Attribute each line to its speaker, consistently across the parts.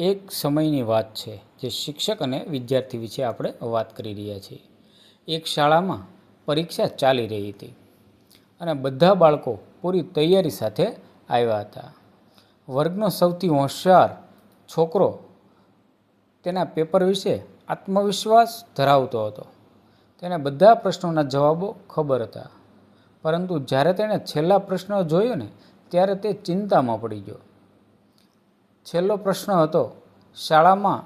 Speaker 1: એક સમયની વાત છે જે શિક્ષક અને વિદ્યાર્થી વિશે આપણે વાત કરી રહ્યા છીએ. એક શાળામાં પરીક્ષા ચાલી રહી હતી અને બધા બાળકો પૂરી તૈયારી સાથે આવ્યા હતા. વર્ગનો સૌથી હોશિયાર છોકરો તેના પેપર વિશે આત્મવિશ્વાસ ધરાવતો હતો. તેને બધા પ્રશ્નોના જવાબો ખબર હતા. પરંતુ જ્યારે તેણે છેલ્લા પ્રશ્ન જોયો ને, ત્યારે તે ચિંતામાં પડી ગયો. છેલ્લો પ્રશ્ન હતો, શાળામાં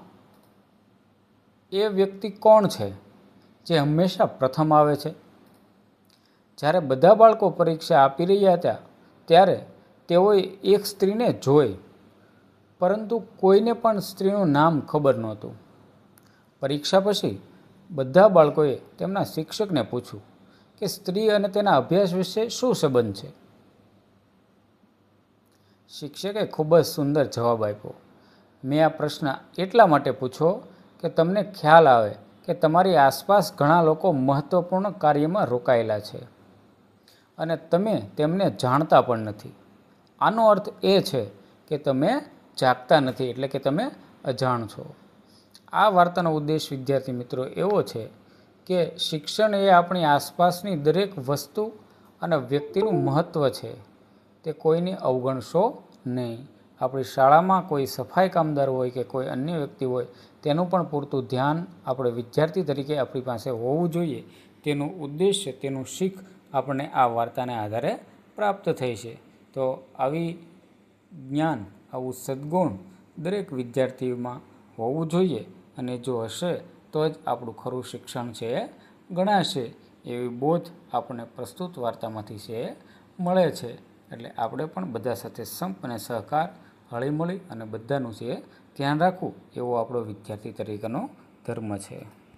Speaker 1: એ વ્યક્તિ કોણ છે જે હંમેશા પ્રથમ આવે છે? જ્યારે બધા બાળકો પરીક્ષા આપી રહ્યા હતા, ત્યારે તેઓએ એક સ્ત્રીને જોઈ, પરંતુ કોઈને પણ સ્ત્રીનું નામ ખબર નહોતું. પરીક્ષા પછી બધા બાળકોએ તેમના શિક્ષકને પૂછ્યું કે સ્ત્રી અને તેના અભ્યાસ વિશે શું સંબંધ છે? શિક્ષકે ખૂબ જ સુંદર જવાબ આપ્યો. મેં આ પ્રશ્ન એટલા માટે પૂછ્યો કે તમને ખ્યાલ આવે કે તમારી આસપાસ ઘણા લોકો મહત્ત્વપૂર્ણ કાર્યમાં રોકાયેલા છે અને તમે તેમને જાણતા પણ નથી. આનો અર્થ એ છે કે તમે જાગતા નથી એટલે કે તમે અજાણ છો. આ વાર્તાનો ઉદ્દેશ, વિદ્યાર્થી મિત્રો, એવો છે કે શિક્ષણ એ આપણી આસપાસની દરેક વસ્તુ અને વ્યક્તિનું મહત્ત્વ છે. તે કોઈને અવગણશો નહીં. આપણી શાળામાં કોઈ સફાઈ કામદાર હોય કે કોઈ અન્ય વ્યક્તિ હોય, તેનું પણ પૂરતું ધ્યાન આપણે વિદ્યાર્થી તરીકે આપણી પાસે હોવું જોઈએ. તેનું ઉદ્દેશ્ય તેનું શીખ આપણને આ વાર્તાને આધારે પ્રાપ્ત થઈ છે. તો આવી જ્ઞાન, આવું સદ્ગુણ દરેક વિદ્યાર્થીમાં હોવું જોઈએ અને જો હશે, તો જ આપણું ખરું શિક્ષણ છે એ ગણાશે. એવી બોધ આપણને પ્રસ્તુત વાર્તામાંથી છે, મળે છે. એટલે આપણે પણ બધા સાથે સંપ અને સહકાર, હળીમળી અને બધાનું છે ધ્યાન રાખવું, એવો આપણો વિદ્યાર્થી તરીકેનો ધર્મ છે.